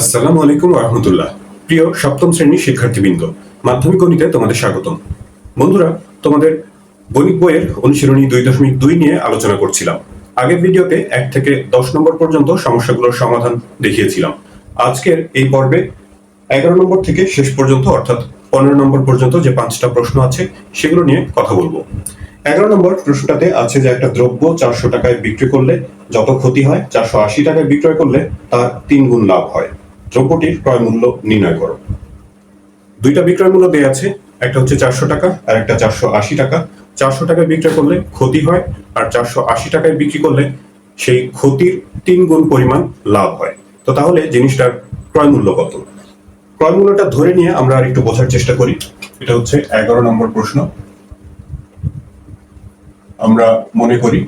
আসসালামু আলাইকুম রহমতুল্লাহ। প্রিয় সপ্তম শ্রেণির শিক্ষার্থীবৃন্দ, মাধ্যমিক গণিতে তোমাদের স্বাগতম। বন্ধুরা, তোমাদের গণিত বইয়ের অনুশীলনী দুই দশমিক দুই নিয়ে আলোচনা করছিলাম। আগের ভিডিওতে এক থেকে দশ নম্বর পর্যন্ত সমস্যাগুলোর সমাধান দেখিয়েছিলাম। আজকের এই পর্বে এগারো নম্বর থেকে শেষ পর্যন্ত, অর্থাৎ পনেরো নম্বর পর্যন্ত যে পাঁচটা প্রশ্ন আছে, সেগুলো নিয়ে কথা বলব। এগারো নম্বর প্রশ্নটাতে আছে যে একটা দ্রব্য চারশো টাকায় বিক্রি করলে যত ক্ষতি হয়, চারশো আশি টাকায় বিক্রয় করলে তার তিন গুণ লাভ হয়। দ্রব্যটির ক্রয় মূল্য নির্ণয় করো। দুইটা বিক্রয় মূল্য দেওয়া আছে, একটা হচ্ছে চারশো টাকা আর একটা চারশো আশি টাকা। চারশো টাকায় বিক্রয় করলে ক্ষতি হয় আর চারশো আশি টাকায় বিক্রি করলে সেই ক্ষতির তিন গুণ পরিমাণ লাভ হয়। তো তাহলে জিনিসটার ক্রয় মূল্য কত? ক্রয় মূল্যটা ধরে নিয়ে আমরা আর একটু বোঝার চেষ্টা করি। এটা হচ্ছে এগারো নম্বর প্রশ্ন। আমরা মনে করি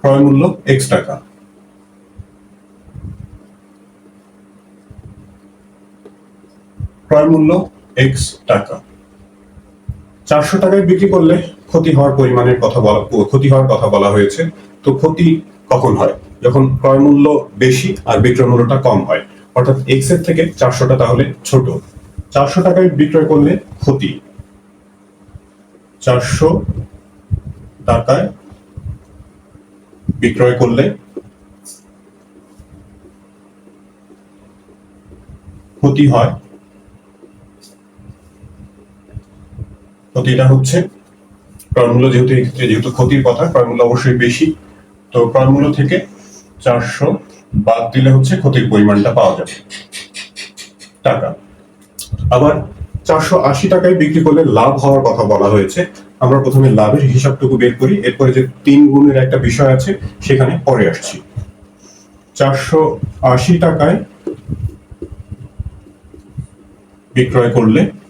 ক্রয় মূল্য এক্স টাকা। ক্রয় মূল্য এক্স টাকা। চারশো টাকায় বিক্রি করলে ক্ষতি হওয়ার পরিমাণের কথা বলা, ক্ষতি হওয়ার কথা বলা হয়েছে। তো ক্ষতি কখন হয়? যখন ক্রয় মূল্য বেশি আর বিক্রয় মূল্যটা কম হয়। অর্থাৎ এক্সের থেকে চারশোটা তাহলে ছোট। চারশো টাকায় বিক্রয় করলে ক্ষতি। চারশো টাকায় বিক্রয় করলে ক্ষতি হয়। ক্ষতিটা হচ্ছে। ক্রয়মূল্য যেহেতু এক্ষেত্রে যেহেতু ক্ষতির কথা ক্রয়মূল্য অবশ্যই বেশি। তো ক্রয়মূল্য থেকে চারশো বাদ দিলে হচ্ছে ক্ষতির পরিমাণটা পাওয়া যাবে। টাকা। আবার চারশো আশি টাকায় বিক্রি করলে লাভ হওয়ার কথা বলা হয়েছে। আমরা প্রথমে লাভের হিসাবটুকু বের করি। এরপরে যে তিন গুণের একটা বিষয় আছে, সেখানে পরে আসছি। চারশো আশি টাকায় বিক্রয় করলে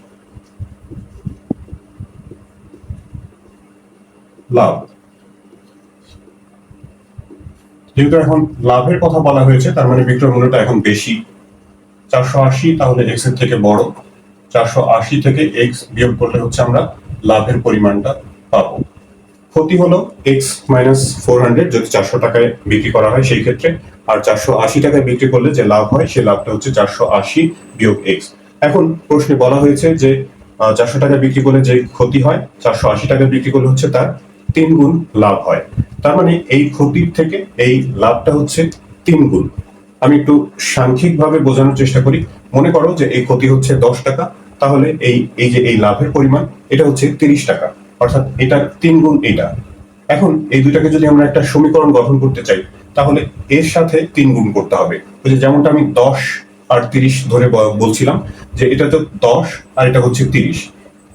লাভ। যেহেতু এখন লাভের কথা বলা হয়েছে, তার মানে বিক্রয় মূল্যটা এখন বেশি। চারশো আশি তাহলে এক্সের থেকে বড়। চারশো আশি থেকে এক্স বিয়োগ করলে হচ্ছে আমরা লাভের পরিমাণটা পাবো। ক্ষতি হলো এক্স মাইনাস ফোর হান্ড্রেড যদি চারশো টাকায় বিক্রি করা হয় সেই ক্ষেত্রে। আর চারশো আশি টাকায় বিক্রি করলে যে লাভ হয় সেই লাভটা হচ্ছে চারশো আশি বিয়োগ এক্স এখন প্রশ্নে বলা হয়েছে যে চারশো টাকা বিক্রি করলে যে ক্ষতি হয়, চারশো আশি টাকা বিক্রি করলে হচ্ছে তার তিন গুণ লাভ হয়। তার মানে এই ক্ষতির থেকে এই লাভটা হচ্ছে তিন গুণ। আমি একটু সাংখ্যিকভাবে বোঝানোর চেষ্টা করি। মনে করো যে এই ক্ষতি হচ্ছে দশ টাকা, তাহলে এই এই যে এই লাভের পরিমাণ, এটা হচ্ছে তিরিশ টাকা। অর্থাৎ এটা তিন গুণ এটা। এখন এই দুইটাকে যদি আমরা একটা সমীকরণ গঠন করতে চাই, তাহলে এর সাথে তিন গুণ করতে হবে। যেমনটা আমি দশ আর তিরিশ ধরে বলছিলাম, যে এটা তো দশ আর এটা হচ্ছে তিরিশ।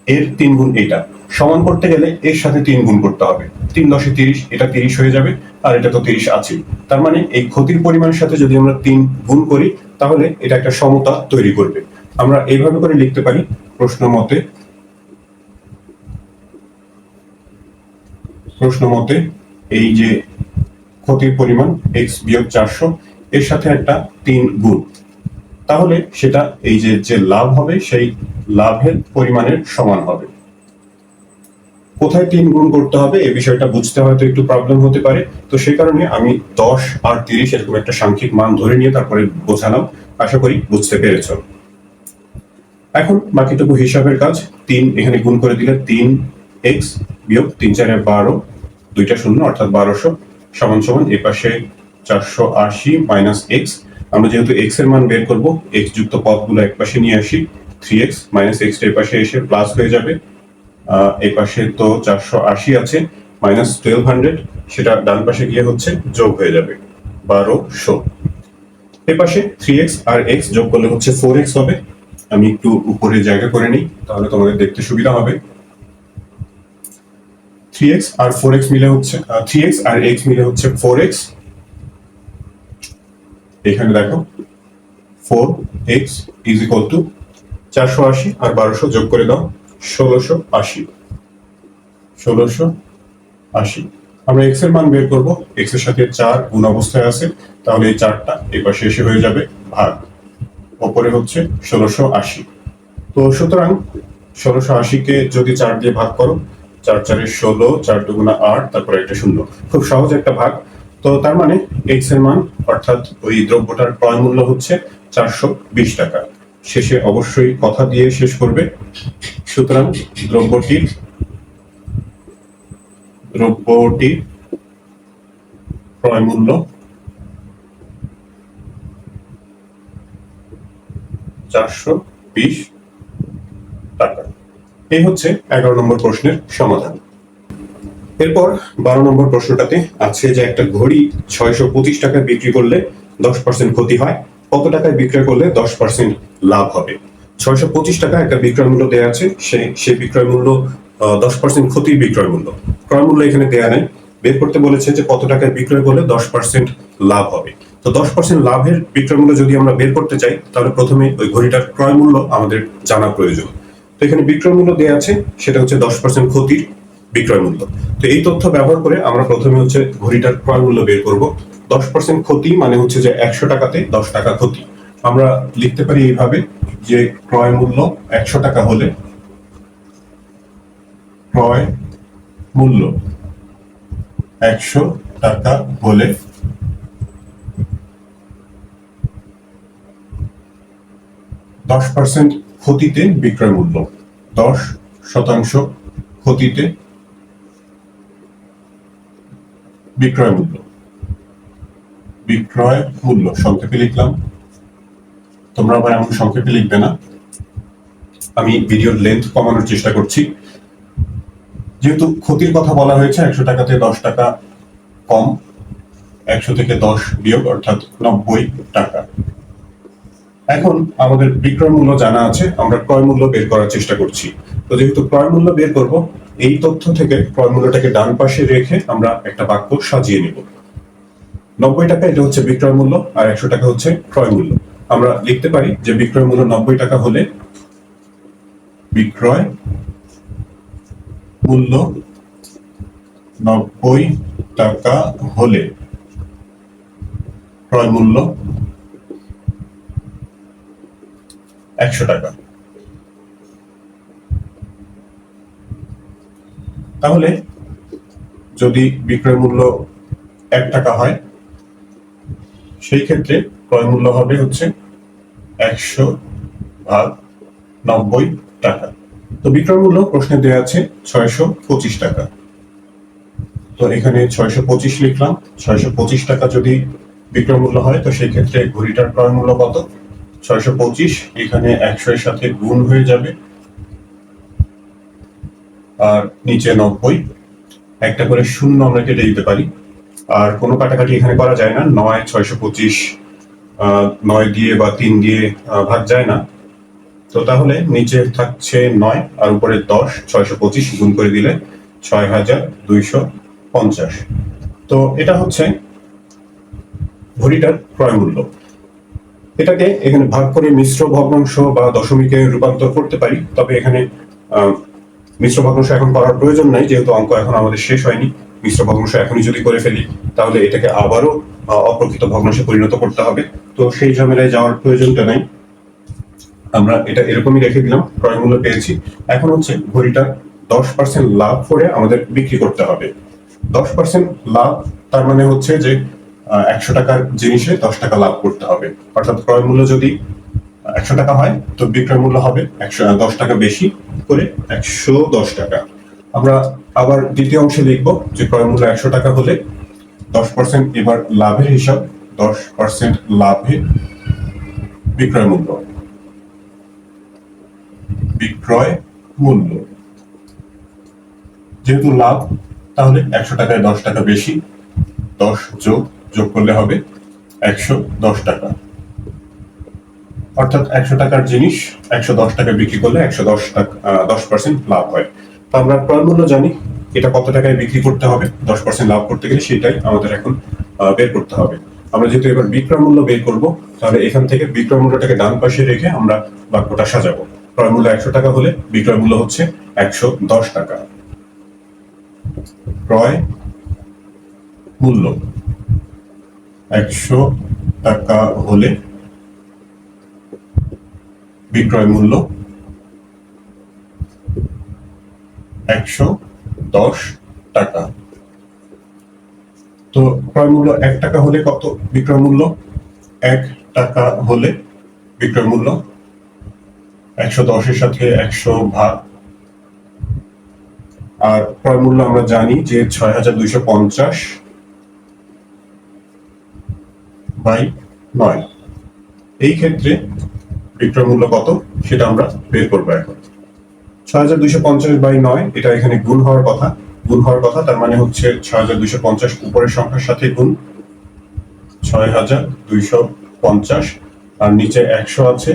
এর তিন গুণ এটা। সমান করতে গেলে এর সাথে তিন গুণ করতে হবে। তিন দশে তিরিশ, এটা তিরিশ হয়ে যাবে, আর এটা তো তিরিশ আছে তার মানে এই ক্ষতির পরিমাণের সাথে যদি আমরা তিন গুণ করি, তাহলে এটা একটা সমতা তৈরি করবে। আমরা এইভাবে করে লিখতে পারি, প্রশ্ন মতে প্রশ্ন মতে এই যে ক্ষতির পরিমাণ এক্স বিয়োগ চারশো, এর সাথে একটা তিন গুণ। তাহলে সেটা এই যে যে লাভ হবে, সেই লাভের পরিমাণের সমান হবে। কোথায় তিন গুণ করতে হবে এই বিষয়টা বুঝতে হয়তো একটু প্রবলেম হতে পারে। তো সেই কারণে আমি দশ আর তিরিশ এরকম একটা সাংখ্যিক মান ধরে নিয়ে তারপরে বোঝালাম। আশা করি বুঝতে পেরেছ। এখন বাকিটুকু হিসাবের কাজ, তিন এখানে গুণ করে দিলে তিন এক্স বিয়োগ তিন চারে বারো, দুইটা শূন্য, অর্থাৎ বারোশো, সমান সমান এ পাশে চারশো আশি মাইনাস এক্স আমরা যেহেতু এক্সের মান বের করব এক্স যুক্ত পদগুলো এক পাশে নিয়ে আসি থ্রি এক্স মাইনাস এক্সের পাশে এসে প্লাস হয়ে যাবে। এই পাশে তো চারশো আশি আছে মাইনাস টুয়েলভ হান্ড্রেড সেটা ডান পাশে গিয়ে হচ্ছে যোগ হয়ে যাবে, বারোশো। এই পাশে থ্রি এক্স আর এক্স যোগ করলে হচ্ছে ফোর এক্স হবে। আমি একটু উপরে জায়গা করে নিই, তাহলে তোমাদের দেখতে সুবিধা হবে। থ্রি এক্স আর ফোর এক্স মিলে হচ্ছে থ্রি এক্স আর এক্স মিলে হচ্ছে ফোর এক্স এখানে দেখো four X is equal to চারশো আশি আর বারোশো যোগ করে দাও, ষোলোশো আশি। ষোলোশো আশি। আমরা এক্সের মান বের করব এক্সের সাথে চার গুণ অবস্থায় আছে, তাহলে এই চারটা পাশে এসে হয়ে যাবে ভাগ। ওপরে হচ্ছে ষোলোশো আশি। তো সুতরাং ষোলোশো আশিকে যদি চার দিয়ে ভাগ করো, চার চারে ষোলো, চার দুগুণা আট, তারপরে একটা শূন্য। খুব সহজ একটা ভাগ। তো তার মানে এক্সের মান, অর্থাৎ ওই দ্রব্যটার ক্রয় মূল্য হচ্ছে চারশো বিশ টাকা। শেষে অবশ্যই কথা দিয়ে শেষ করবে। সুতরাং দ্রব্যটির দ্রব্যটির ক্রয় মূল্য চারশো বিশ টাকা। এই হচ্ছে এগারো নম্বর প্রশ্নের সমাধান। এরপর বারো নম্বর প্রশ্নটাতে আছে যে একটা ঘড়ি ছয়শো পঁচিশ টাকায় বিক্রি করলে দশ পার্সেন্ট ক্ষতি হয়। কত টাকায় বিক্রয় করলে দশ পার্সেন্ট লাভ হবে? ছয়শো পঁচিশ টাকা একটা বিক্রয় মূল্য দেওয়া আছে, সে সেই বিক্রয় মূল্য দশ পার্সেন্ট ক্ষতির বিক্রয় মূল্য। ক্রয় মূল্য এখানে দেওয়া নেই। বের করতে বলেছে যে কত টাকায় বিক্রয় করলে দশ পার্সেন্ট লাভ হবে। তো দশ পার্সেন্ট লাভের বিক্রয় মূল্য যদি আমরা বের করতে চাই, তাহলে প্রথমে ওই ঘড়িটার ক্রয় মূল্য আমাদের জানা প্রয়োজন। তো এখানে বিক্রয় মূল্য দেওয়া আছে, সেটা হচ্ছে দশ পার্সেন্ট ক্ষতির বিক্রয় মূল্য। তো এই তথ্য ব্যবহার করে আমরা প্রথমে হচ্ছে ঘড়িটার ক্রয় মূল্য বের করব। দশ পার্সেন্ট ক্ষতি মানে হচ্ছে যে একশো টাকাতে দশ টাকা ক্ষতি। আমরা লিখতে পারি এইভাবে যে ক্রয় মূল্য একশো টাকা হলে ক্রয় মূল্য একশো টাকা হলে দশ পার্সেন্ট ক্ষতিতে বিক্রয় মূল্য। দশ শতাংশ ক্ষতিতে বিক্রয় মূল্য। বিক্রয় মূল্য, সংক্ষেপে লিখলাম। তোমরা আবার এমন সংক্ষেপে লিখবে না। আমি ভিডিওর লেন্থ কমানোর চেষ্টা করছি। যেহেতু ক্ষতির কথা বলা হয়েছে, একশো টাকাতে দশ টাকা কম, একশো থেকে দশ বিয়োগ, অর্থাৎ নব্বই টাকা। এখন আমাদের বিক্রয় মূল্য জানা আছে, আমরা ক্রয় মূল্য বের করার চেষ্টা করছি। তো যেহেতু ক্রয় মূল্য বের করব এই তথ্য থেকে ক্রয় মূল্যটাকে ডান পাশে রেখে আমরা একটা বাক্য সাজিয়ে নিব। নব্বই টাকা এটা হচ্ছে বিক্রয় মূল্য আর একশো টাকা হচ্ছে ক্রয় মূল্য। আমরা লিখতে পারি যে বিক্রয় মূল্য নব্বই টাকা হলে বিক্রয় মূল্য নব্বই টাকা হলে ক্রয় মূল্য একশো টাকা। তাহলে যদি বিক্রয় মূল্য এক টাকা হয়, সেই ক্ষেত্রে ক্রয় মূল্য হবে হচ্ছে একশো ভাগ নব্বই টাকা। তো বিক্রয় মূল্য প্রশ্নে দেওয়া আছে ছয়শো পঁচিশ টাকা। তো এখানে ছয়শো পঁচিশ লিখলাম। ছয়শো পঁচিশ টাকা যদি বিক্রয় মূল্য হয়, তো সেই ক্ষেত্রে ঘড়িটার ক্রয় মূল্য কত? ছয়শো পঁচিশ, এখানে একশো এর সাথে গুণ হয়ে যাবে। আর নিচে নব্বই। একটা করে শূন্য আমরা কেটে দিতে পারি। আর কোনো কাটাকাটি এখানে করা যায় না। নয়, ছয়শো পঁচিশ নয় দিয়ে বা তিন দিয়ে ভাগ যায় না। তো তাহলে নিচে থাকছে নয় আর উপরে দশ, ছয়শো পঁচিশ গুণ করে দিলে ছয় হাজার দুইশো পঞ্চাশ। তো এটা হচ্ছে ঘড়িটার ক্রয় মূল্য। এটাকে এখানে ভাগ করে মিশ্র ভগ্নাংশ বা দশমিকে রূপান্তর করতে পারি। তবে এখানে মিশ্র ভগ্নাংশ এখন করার প্রয়োজন নাই, যেহেতু অঙ্ক এখন আমাদের শেষ হয়নি। মিশ্র ভগ্নাংশ এখনই যদি করে ফেলি, তাহলে এটাকে আবারও অপ্রকৃত ভগ্নাংশে পরিণত করতে হবে। তো সেই ঝামেলায় যাওয়ার প্রয়োজনটা নাই। আমরা এটা এরকমই রেখে দিলাম ক্রয় মূল্য পেয়েছি। এখন হচ্ছে ঘড়িটা দশ পার্সেন্ট লাভ করে আমাদের বিক্রি করতে হবে। দশ পার্সেন্ট লাভ, তার মানে হচ্ছে যে একশো টাকার জিনিসে দশ টাকা লাভ করতে হবে। অর্থাৎ ক্রয় মূল্য যদি একশো টাকা হয়, তো বিক্রয় মূল্য হবে একশো দশ টাকা বেশি করে একশো দশ টাকা। আমরা আবার দ্বিতীয় অংশে লিখব যে ক্রয় মূল্য একশো টাকা হলে দশ পার্সেন্ট এবার লাভের হিসাব, দশ পার্সেন্ট লাভে বিক্রয় মূল্য। বিক্রয় মূল্য। যেহেতু লাভ, তাহলে একশো টাকায় দশ টাকা বেশি, দশ যোগ যোগ করলে হবে একশো দশ টাকা। অর্থাৎ একশো টাকার জিনিস, একশো দশ টাকা বিক্রি করলে একশো দশ টাকা দশ পার্সেন্ট লাভ হয়। তো আমরা ক্রয় মূল্য জানি, এটা কত টাকায় বিক্রি করতে হবে, দশ পার্সেন্ট লাভ করতে গেলে সেটাই আমাদের এখন বের করতে হবে। আমরা যেহেতু এবার বিক্রয় মূল্য বের করব, তাহলে এখান থেকে বিক্রয় মূল্যটাকে ডান পাশে রেখে আমরা বাক্যটা সাজাবো। ক্রয় মূল্য একশো টাকা হলে বিক্রয় মূল্য হচ্ছে একশো দশ টাকা। ক্রয় মূল্য একশো টাকা হলে বিক্রয় মূল্য একশো দশ টাকা। তো ক্রয় মূল্য এক টাকা হলে কত বিক্রয় মূল্য? এক টাকা হলে বিক্রয় মূল্য একশো দশের সাথে একশো ভাগ। আর ক্রয় মূল্য আমরা জানি যে ছয় হাজার দুইশো পঞ্চাশ বাই নয়। এই ক্ষেত্রে বিক্রয় মূল্য কত সেটা আমরা বের করব এখন। ছয় হাজার দুইশো পঞ্চাশ বাই নয়, এটা এখানে গুণ হওয়ার কথা। গুণ হওয়ার কথা, তার মানে হচ্ছে ছয় হাজার দুইশো পঞ্চাশ উপরের সংখ্যার সাথে গুণ। ছয় হাজার দুইশো পঞ্চাশ, আর নিচে একশো আছে।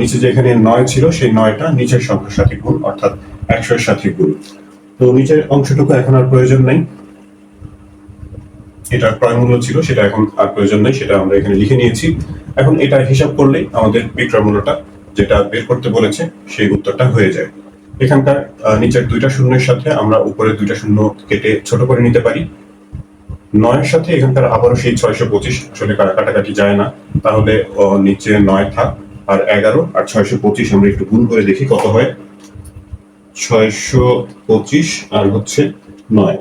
নিচে যে এখানে নয় ছিল, সেই নয়টা নিচের সংখ্যার সাথে গুণ, অর্থাৎ একশো এর সাথে গুণ। তো নিচের অংশটুকু এখন আর প্রয়োজন নেই। এটা ক্রয় মূল্য ছিল, সেটা এখন আর প্রয়োজন নেই, সেটা আমরা এখানে লিখে নিয়েছি। এখন এটা হিসাব করলেই আমাদের বিক্রয় মূল্যটা যেটা বের করতে বলেছে, সেই উত্তরটা হয়ে যায়। এখানকার নিচের দুইটা শূন্যের সাথে আমরা উপরের দুইটা শূন্য কেটে ছোট করে নিতে পারি। নয়ের সাথে এখানকার আবারও সেই ছয়শো পঁচিশ আসলে কাটাকাটি যায় না। তাহলে নিচে নয় থাক, আর এগারো আর ছয়শো পঁচিশ আমরা একটু গুণ করে দেখি কত হয়। ছয়শো পঁচিশ আর হচ্ছে নয়।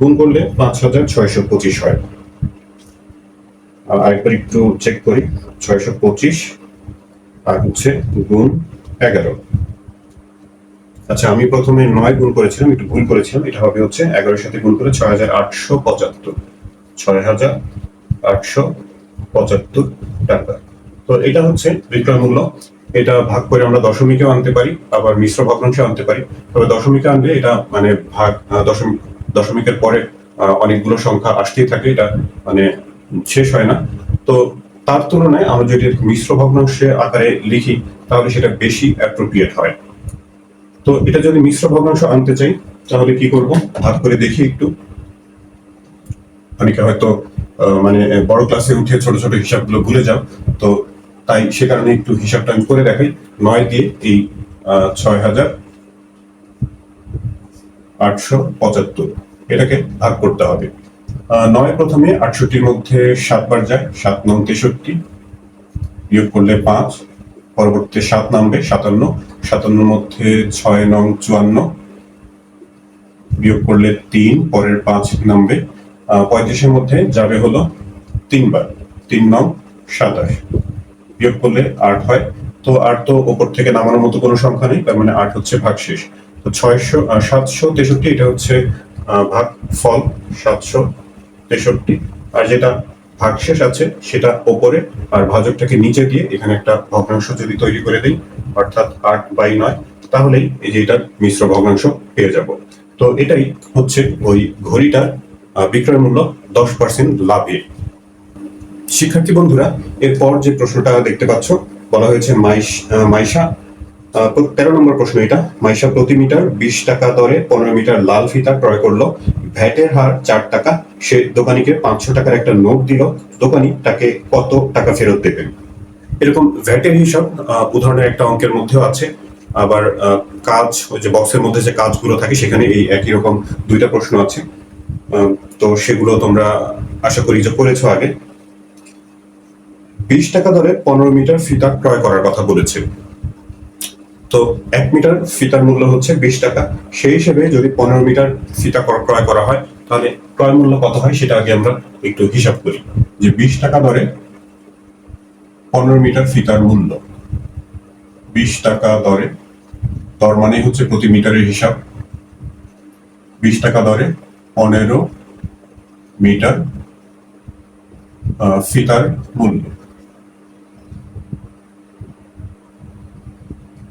গুণ করলে পাঁচ হাজার ছয়শো পঁচিশ হয়। আরেকবার একটু চেক করি। ছয়শো পঁচিশ আর হচ্ছে গুণ এগারো। আচ্ছা আমি প্রথমে নয় গুণ করেছিলাম, একটু ভুল করেছিলাম। এটা হবে হচ্ছে এগারোর সাথে গুণ করে ছয় হাজার আটশো পঁচাত্তর। ছয় হাজার আটশো পঁচাত্তর টাকা। তো এটা হচ্ছে বিক্রয় মূল্য। এটা ভাগ করে আমরা দশমিকেও আনতে পারি, আবার মিশ্র ভগ্নাংশে আনতে পারি। তবে দশমিকে আনলে এটা মানে ভাগ দশমিক, দশমিকের পরে অনেকগুলো সংখ্যা আসতেই থাকে। এটা মানে শেষ হয় না। তো তার তুলনায় আমরা যদি মিশ্র ভগ্নাংশে আকারে লিখি, তাহলে সেটা বেশি অ্যাপ্রোপ্রিয়েট হয়। তো এটা যদি মিশ্র ভগ্নাংশ আনতে চাই, তাহলে কি করব? ভাগ করে দেখি একটু। অনেকে হয়তো মানে বড় ক্লাসে উঠে ছোট ছোট হিসাবগুলো ভুলে যাও। তো তাই সে কারণে একটু হিসাবটা আমি করে দেখাই। নয় দিয়ে এই ছয় হাজার আটশো পঁচাত্তর। এটাকে ভাগ করতে হবে। নয় প্রথমে, আটষট্টির মধ্যে সাতবার যায়, সাত নং তেষট্টি, বিয়োগ করলে পাঁচ, পরবর্তীতে সাত নামবে, সাতান্ন, সাতান্নর মধ্যে ছয় নং চুয়ান্ন, বিয়োগ করলে তিন, পরের পাঁচ নামবে। পঁয়ত্রিশের মধ্যে যাবে হলো তিনবার, তিন নং সাতাশ, বিয়োগ করলে আট হয়। তো আট তো ওপর থেকে নামানোর মতো কোনো সংখ্যা নেই, তার মানে আট হচ্ছে ভাগশেষ। তো ছয়শো সাতশো তেষট্টি, এটা হচ্ছে ভাগ ফল সাতশো তেষট্টি। আর যেটা ভাগশেষ আছে, সেটা ওপরে। আর ভাজকটাকে নিচে দিয়ে এখানে একটা ভগ্নাংশ যদি তৈরি করে দিই, অর্থাৎ আট বাই নয়, তাহলেই এই যে এটার মিশ্র ভগ্নাংশ পেয়ে যাব। তো এটাই হচ্ছে ওই ঘড়িটার বিক্রয় মূল্য দশ পার্সেন্ট লাভে। শিক্ষার্থী বন্ধুরা, এরপর যে প্রশ্নটা দেখতে পাচ্ছ, বলা হয়েছে মাইশ তেরো নম্বর প্রশ্ন এটা। মাইশা প্রতি মিটার বিশ টাকা দরে পনেরো মিটার লাল ফিতা ক্রয় করল। ভ্যাটের হার চার টাকা। সে দোকানিকে পাঁচশো টাকার একটা নোট দিল। দোকানি তাকে কত টাকা ফেরত দেবেন? এরকম ভ্যাটের হিসাব উদাহরণের একটা অঙ্কের মধ্যেও আছে। আবার কাজ, ওই যে বক্সের মধ্যে যে কাজগুলো থাকে, সেখানে এই একই রকম দুইটা প্রশ্ন আছে। তো সেগুলো তোমরা আশা করি যে করেছ আগে। বিশ টাকা দরে পনেরো মিটার ফিতা ক্রয় করার কথা বলেছে। তো এক মিটার ফিতার মূল্য হচ্ছে বিশ টাকা। সেই হিসেবে যদি পনেরো মিটার ফিতা ক্রয় করা হয়, তাহলে ক্রয় মূল্য কত হয় সেটা আগে আমরা একটু হিসাব করি। যে বিশ টাকা দরে পনেরো মিটার ফিতার মূল্য। বিশ টাকা দরে, দর মানে হচ্ছে প্রতি মিটারের হিসাব। বিশ টাকা দরে পনেরো মিটার ফিতার মূল্য।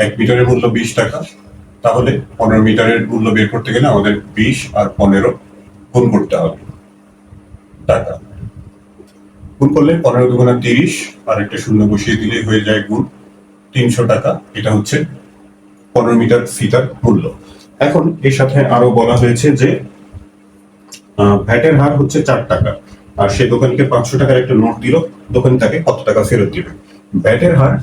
এক মিটারের মূল্য বিশ টাকা। তাহলে পনেরো মিটারের মূল্য বের করতে গেলে আমাদের বিশ আর পনেরো গুণ করতে হবে টাকা। গুণ করলে পনেরো দুগুণা তিরিশ আর একটা শূন্য বসিয়ে দিলেই হয়ে যায় গুণ তিনশো টাকা। এটা হচ্ছে পনেরো মিটার ফিতার মূল্য। এখন এর সাথে আরও বলা হয়েছে যে ভ্যাটের হার হচ্ছে চার টাকা। আর সে দোকানকে পাঁচশো টাকার একটা নোট দিল। দোকানি তাকে কত টাকা ফেরত দিবে? ভ্যাটের হার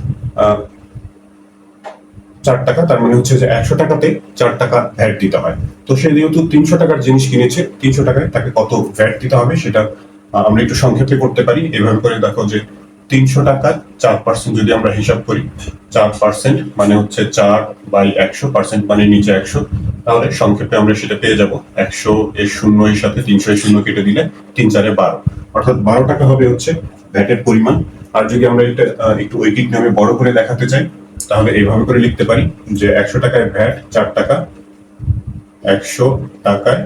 চার টাকা, তার মানে হচ্ছে যে একশো টাকাতে চার টাকা ভ্যাট দিতে হয়। তো সে যেহেতু তিনশো টাকার জিনিস কিনেছে, তিনশো টাকায় তাকে কত ভ্যাট দিতে হবে সেটা আমরা একটু সংক্ষেপে করতে পারি। এভাবে করে দেখো যে তিনশো টাকা চার পার্সেন্ট যদি আমরা হিসাব করি, চার পার্সেন্ট মানে হচ্ছে চার বাই একশো পার্সেন্ট মানে নিচে একশো। তাহলে সংক্ষেপে আমরা সেটা পেয়ে যাব। একশো এর শূন্য এর সাথে তিনশো এর শূন্য কেটে দিলে তিন চারে বারো। অর্থাৎ বারো টাকা হবে হচ্ছে ভ্যাটের পরিমাণ। আর যদি আমরা এটা একটু ঐকিক নামে বড় করে দেখাতে চাই তাহলে এইভাবে করে লিখতে পারি যে একশো টাকায় ভ্যাট, চার টাকা, একশো টাকায়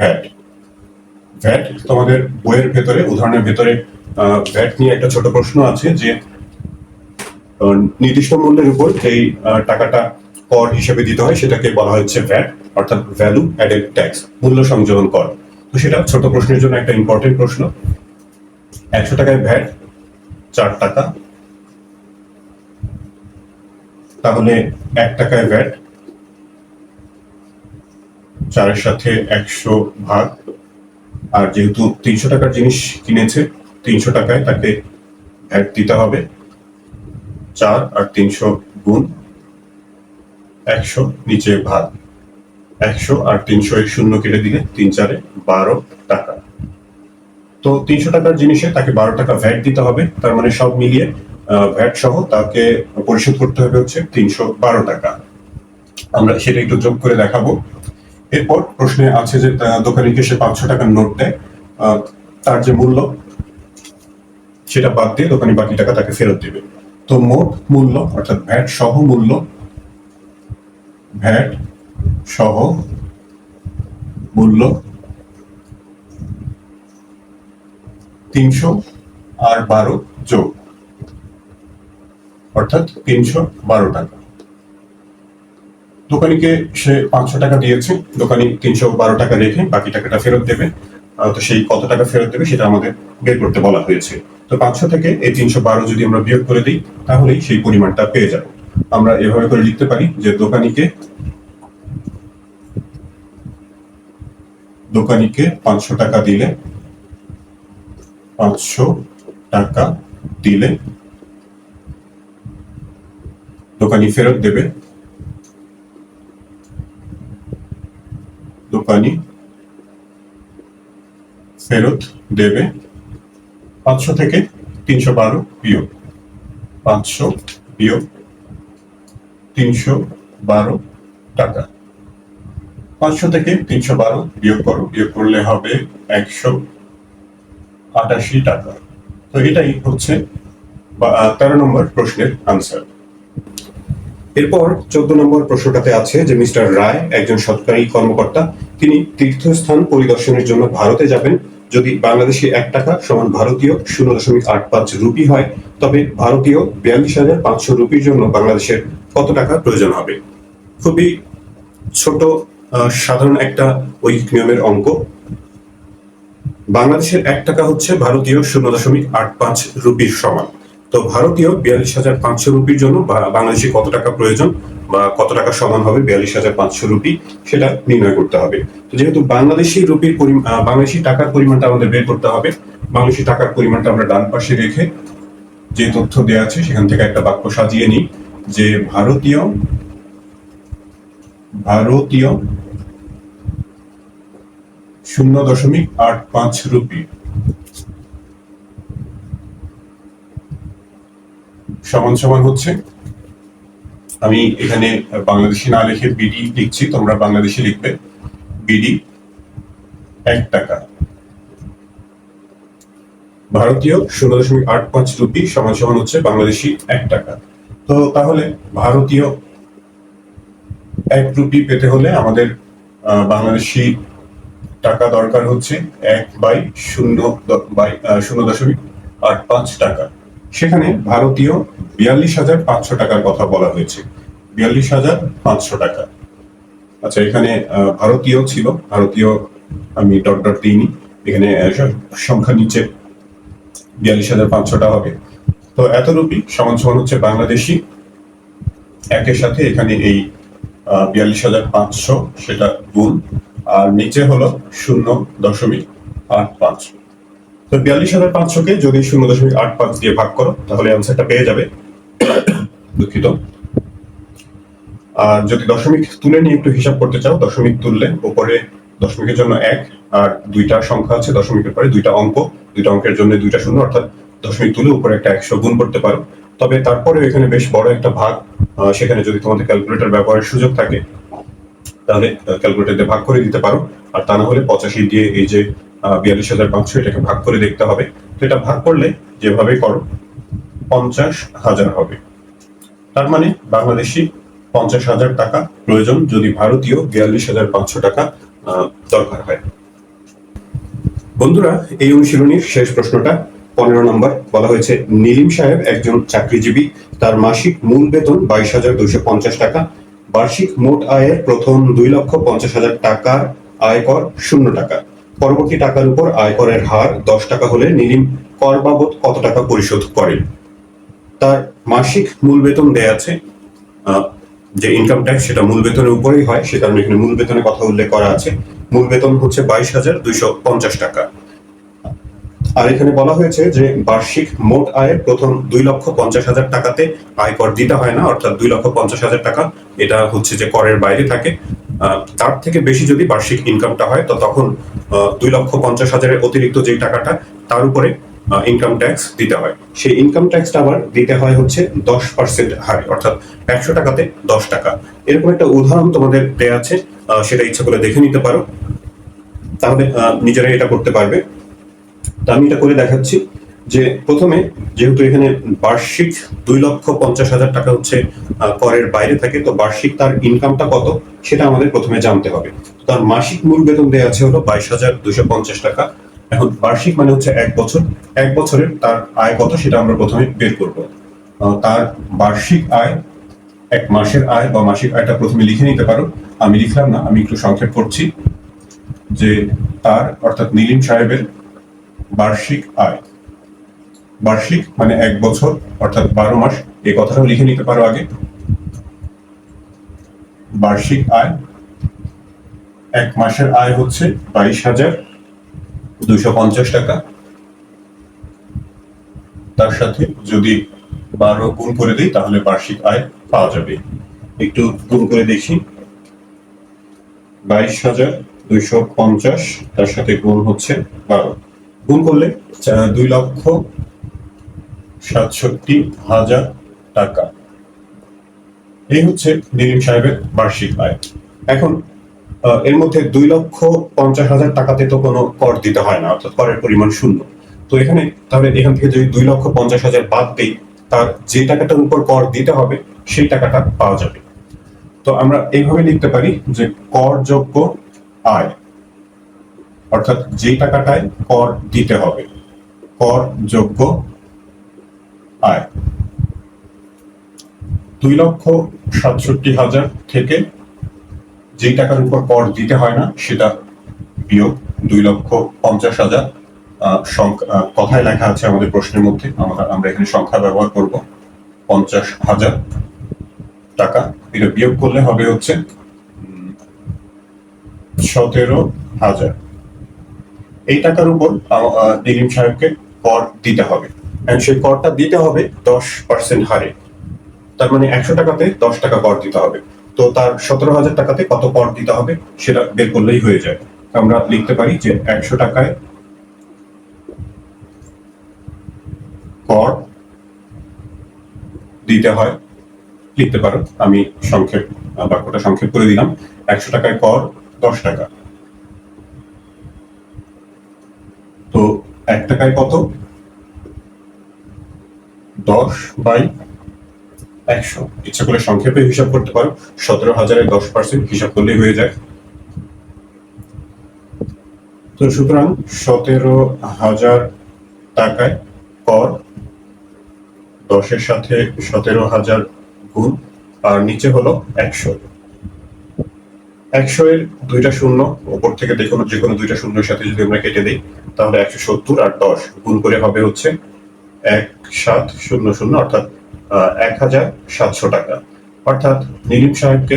ভ্যাট। ভ্যাট তোমাদের বইয়ের ভেতরে, উদাহরণের ভেতরে ভ্যাট নিয়ে একটা ছোট প্রশ্ন আছে যে নির্দিষ্ট মূল্যের উপর এই টাকাটা কর হিসেবে দিতে হয়, সেটাকে বলা হচ্ছে ভ্যাট, অর্থাৎ ভ্যালু অ্যাডেড ট্যাক্স, মূল্য সংযোজন কর। তো সেটা ছোট প্রশ্নের জন্য একটা ইম্পর্টেন্ট প্রশ্ন। একশো টাকায় ভ্যাট, চার টাকা তাহলে এক টাকায় ভ্যাট চারের সাথে একশো ভাগ। আর যেহেতু তিনশো টাকার জিনিস কিনেছে, তিনশো টাকায় তাকে ভ্যাট দিতে হবে। চার আর তিনশো গুণ একশো, নিচে ভাগ। একশো আর তিনশো এর শূন্য কেটে দিলে তিন চারে বারো টাকা। তো তিনশো টাকার জিনিসে তাকে বারো টাকা ভ্যাট দিতে হবে, তার মানে সব মিলিয়ে ভ্যাট সহ তাকে পরিশোধ করতে হবে হচ্ছে তিনশো বারো টাকা। আমরা সেটা একটু যোগ করে দেখাবো। এরপর প্রশ্নে আছে যে আহ, দোকানিকে সে পাঁচশো টাকার নোট দেয়? তার যে মূল্য সেটা বাদ দিয়ে দোকানি বাকি টাকা তাকে ফেরত দেবে। তো মোট মূল্য অর্থাৎ ভ্যাট সহ মূল্য ভ্যাট সহ মূল্য তিনশো আর বারো যোগ। অর্থাৎ তিনশো বারো টাকা। দোকানিকে সে পাঁচশো টাকা দিয়েছে। দোকানি তিনশো বারো টাকা রেখে বাকি টাকাটা ফেরত দেবে। তো সেই কত টাকা ফেরত দেবে সেটা আমাদের বের করতে বলা হয়েছে। তো পাঁচশো থেকে এই তিনশো বারো যদি আমরা বিয়োগ করে দিই, তাহলেই সেই পরিমাণটা পেয়ে যাব। আমরা এভাবে করে লিখতে পারি যে দোকানিকে দোকানিকে পাঁচশো টাকা দিলে, পাঁচশো টাকা দিলে দোকানি ফেরত দেবে। দোকানি ফেরত দেবে পাঁচশো থেকে তিনশো বারো বিয়োগ। পাঁচশো বিয়োগ তিনশো বারো টাকা। পাঁচশো থেকে তিনশো বারো বিয়োগ করো। বিয়োগ করলে হবে একশো আটাশি টাকা। তো এটাই হচ্ছে তেরো নম্বর প্রশ্নের আনসার এরপর চোদ্দ নম্বর প্রশ্নটাতে আছে যে মিস্টার রায় একজন সরকারি কর্মকর্তা। তিনি তীর্থস্থান পরিদর্শনের জন্য ভারতে যাবেন। যদি বাংলাদেশি এক টাকা সমান ভারতীয় শূন্য দশমিক আট পাঁচ রুপি হয়, তবে ভারতীয় বিয়াল্লিশ হাজার পাঁচশো রুপির জন্য বাংলাদেশের কত টাকা প্রয়োজন হবে? খুবই ছোট সাধারণ একটা ঐকিক নিয়মের অঙ্ক। বাংলাদেশের এক টাকা হচ্ছে ভারতীয় শূন্য দশমিক আট পাঁচ রুপির সমান। তো ভারতীয় বিয়াল্লিশ হাজার পাঁচশো রুপির জন্য বাংলাদেশে কত টাকা প্রয়োজন বা কত টাকা সমান হবে বিয়াল্লিশ হাজার পাঁচশো রুপি, সেটা নির্ণয় করতে হবে। তো যেহেতু বাংলাদেশি রুপির বাংলাদেশি টাকার পরিমাণটা আমাদের বের করতে হবে, বাংলাদেশি টাকার পরিমাণটা আমরা ডান পাশে রেখে যে তথ্য দেওয়া আছে সেখান থেকে একটা বাক্য সাজিয়ে নিই যে ভারতীয় ভারতীয় শূন্য দশমিক আট পাঁচ রুপি সমান সমান হচ্ছে। আমি এখানে বাংলাদেশি না লিখে বিডি লিখছি, তোমরা বাংলাদেশি লিখবে। বিডি এক টাকা। ভারতীয় ষোলো দশমিক আট পাঁচ রুপি সমান সমান হচ্ছে বাংলাদেশি এক টাকা। তো তাহলে ভারতীয় এক রুপি পেতে হলে আমাদের বাংলাদেশি টাকা দরকার হচ্ছে এক বাই শূন্য বাই শূন্য দশমিক আট পাঁচ টাকা। সেখানে ভারতীয় বিয়াল্লিশ হাজার পাঁচশো টাকার কথা বলা হয়েছে। বিয়াল্লিশ হাজার পাঁচশো টাকা। আচ্ছা এখানে ভারতীয় ছিল। ভারতীয় আমি ডট ডট দিইনি। এখানে সংখ্যা নিচে বিয়াল্লিশ হাজার পাঁচশোটা হবে। তো এত রুপি সমান সমান হচ্ছে বাংলাদেশি। একের সাথে এখানে এই বিয়াল্লিশ হাজার পাঁচশো সেটা গুণ। আর নিচে হলো শূন্য দশমিক আট পাঁচ। তো বিয়াল্লিশ হাজার পাঁচশোকে যদি শূন্য দশমিক আট পাঁচ দিয়ে ভাগ করো, তাহলে অ্যান্সারটা পেয়ে যাবে। দুঃখিত। আর যদি দশমিক তুলে নিয়ে একটু হিসাব করতে চাও, দশমিক তুললে দশমিকের জন্য এক, আর দুইটা সংখ্যা আছে দশমিকের পরে দুইটা অঙ্ক, দুইটা অঙ্কের জন্য দুইটা শূন্য, অর্থাৎ দশমিক তুলে উপরে একটা একশো গুণ করতে পারো। তবে তারপরে এখানে বেশ বড় একটা ভাগ সেখানে যদি তোমাদের ক্যালকুলেটর ব্যবহারের সুযোগ থাকে, তাহলে ক্যালকুলেটর দিয়ে ভাগ করে দিতে পারো। আর তা না হলে পঁচাশি দিয়ে এই যে বিয়াল্লিশ হাজার পাঁচশো এটাকে ভাগ করে দেখতে হবে। তো এটা ভাগ করলে যেভাবে করো, পঞ্চাশ হাজার হবে। তার মানে বাংলাদেশি পঞ্চাশ হাজার টাকা প্রয়োজন যদি ভারতীয় বিয়াল্লিশ হাজার পাঁচশো টাকা দরকার হয়। বন্ধুরা, এই অনুশীলনীর শেষ প্রশ্নটা পনেরো নম্বর। বলা হয়েছে, নীলিম সাহেব একজন চাকরিজীবী, তার মাসিক মূল বেতন বাইশ হাজার দুইশো পঞ্চাশ টাকা। বার্ষিক মোট আয়ের প্রথম দুই লক্ষ পঞ্চাশ হাজার টাকার আয়কর শূন্য টাকা। পরবর্তী টাকার উপর আয়করের হার দশ টাকা হলে নীলিম কর বাবদ কত টাকা পরিশোধ করেন? তার মাসিক মূল বেতন দেয়া আছে যে ইনকাম ট্যাক্স সেটা মূল বেতনের উপরেই হয়, সে কারণে এখানে মূল বেতনের কথা উল্লেখ করা আছে। মূল বেতন হচ্ছে বাইশ হাজার দুইশো পঞ্চাশ টাকা। আর এখানে বলা হয়েছে যে বার্ষিক মোট আয়ের প্রথম দুই লক্ষ পঞ্চাশ হাজার টাকাতে আয়কর দিতে হয় না, অর্থাৎ দুই লক্ষ পঞ্চাশ হাজার টাকা, এটা হচ্ছে যে করের বাইরে থাকে। তার থেকে বেশি যদি বার্ষিক ইনকামটা হয়, তো তখন দুই লক্ষ পঞ্চাশ হাজারের অতিরিক্ত যে টাকাটা, তার উপরে ইনকাম ট্যাক্স দিতে হয়। সেই ইনকাম ট্যাক্সটা আবার দিতে হয় হচ্ছে দশ পার্সেন্ট হারে, অর্থাৎ একশো টাকাতে দশ টাকা। এরকম একটা উদাহরণ তোমাদের দেয়া আছে সেটা ইচ্ছা করে দেখে নিতে পারো। তাহলে নিজেরাই এটা করতে পারবে। তো আমি এটা করে দেখাচ্ছি। যে প্রথমে যেহেতু এখানে বার্ষিক দুই লক্ষ পঞ্চাশ হাজার টাকা হচ্ছে করের বাইরে থাকে, তো বার্ষিক তার ইনকামটা কত সেটা আমাদের প্রথমে জানতে হবে। তার মাসিক মূল বেতন দেওয়া আছে হলো বাইশ হাজার দুশো পঞ্চাশ টাকা। এখন বার্ষিক মানে হচ্ছে এক বছর। এক বছরের তার আয় কত সেটা আমরা প্রথমে বের করব। তার বার্ষিক আয়, এক মাসের আয় বা মাসিক আয়টা প্রথমে লিখে নিতে পারো। আমি লিখলাম না, আমি একটু সংক্ষেপ করছি। যে তার, অর্থাৎ নীলিম সাহেবের বার্ষিক আয়। বার্ষিক মানে এক বছর, অর্থাৎ বারো মাস, এই কথাটাও লিখে নিতে পারো আগে। বার্ষিক আয়, এক মাসের আয় হচ্ছে বাইশ হাজার পঞ্চাশ টাকা। তার সাথে যদি বারো গুণ করে দিই, তাহলে বার্ষিক আয় পাওয়া যাবে। একটু গুণ করে দেখি। বাইশ হাজার দুইশো পঞ্চাশ, তার সাথে গুণ হচ্ছে বারো। গুণ করলে দুই লক্ষ সাতষট্টি হাজার টাকা। এই হচ্ছে নীলিম সাহেবের বার্ষিক আয়। এখন এর মধ্যে দুই লক্ষ পঞ্চাশ হাজার টাকাতে তো কোনো কর দিতে হয় না, অর্থাৎ করের পরিমাণ শূন্য। তো এখানে তাহলে এখান থেকে যদি দুই লক্ষ পঞ্চাশ হাজার বাদ দেই, তার যে টাকাটার উপর কর দিতে হবে, সেই টাকাটা পাওয়া যাবে। তো আমরা এইভাবে লিখতে পারি যে করযোগ্য আয়, অর্থাৎ যে টাকাটায় কর দিতে হবে, করযোগ্য আয়। দুই লক্ষ সাতষট্টি হাজার থেকে যে টাকার উপর কর দিতে হয় না, সেটা বিয়োগ দুই লক্ষ পঞ্চাশ হাজার। কথায় লেখা আছে আমাদের প্রশ্নের মধ্যে, আমরা আমরা এখানে সংখ্যা ব্যবহার করব। পঞ্চাশ হাজার টাকা, এটা বিয়োগ করলে হবে হচ্ছে সতেরো হাজার। এই টাকার উপর নীলিম সাহেবকে কর দিতে হবে। And সেই করটা দিতে হবে দশ পার্সেন্ট হারে। তার মানে একশো টাকাতে দশ টাকা কর দিতে হবে। তো তার সতেরো হাজার টাকাতে কত কর দিতে হবে সেটা বের করলেই হয়ে যায়। আমরা লিখতে পারি যে একশো টাকায় কর দিতে হয়। লিখতে পারো, আমি সংক্ষেপ, বাক্যটা সংক্ষেপ করে দিলাম। একশো টাকায় কর দশ টাকা। তো এক টাকায় কত? দশ বাই একশো। ইচ্ছা করে সংক্ষেপে হিসাব করতে পারো। সতেরো হাজারের দশ পার্সেন্ট হিসাব করলেই হয়ে যায়। তো সুতরাং সতেরো হাজার টাকায় কর দশের সাথে সতেরো হাজার গুণ, আর নিচে হলো একশো। একশো এর দুইটা শূন্য উপর থেকে দেখুন যে কোনো দুইটা শূন্যের সাথে যদি আমরা কেটে দিই, তাহলে একশো সত্তর আর দশ গুণ করে হবে হচ্ছে এক সাত শূন্য শূন্য অর্থাৎ এক হাজার সাতশো টাকা। অর্থাৎ নীলিম সাহেবকে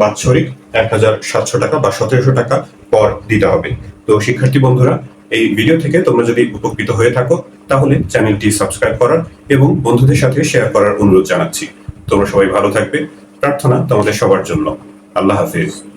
বাৎসরিক এক হাজার সাতশো টাকা বা সতেরোশো টাকা কর দিতে হবে। তো শিক্ষার্থী বন্ধুরা, এই ভিডিও থেকে তোমরা যদি উপকৃত হয়ে থাকো, তাহলে চ্যানেলটি সাবস্ক্রাইব করার এবং বন্ধুদের সাথে শেয়ার করার অনুরোধ জানাচ্ছি। তোমরা সবাই ভালো থাকবে। প্রার্থনা তোমাদের সবার জন্য। আল্লাহ হাফিজ।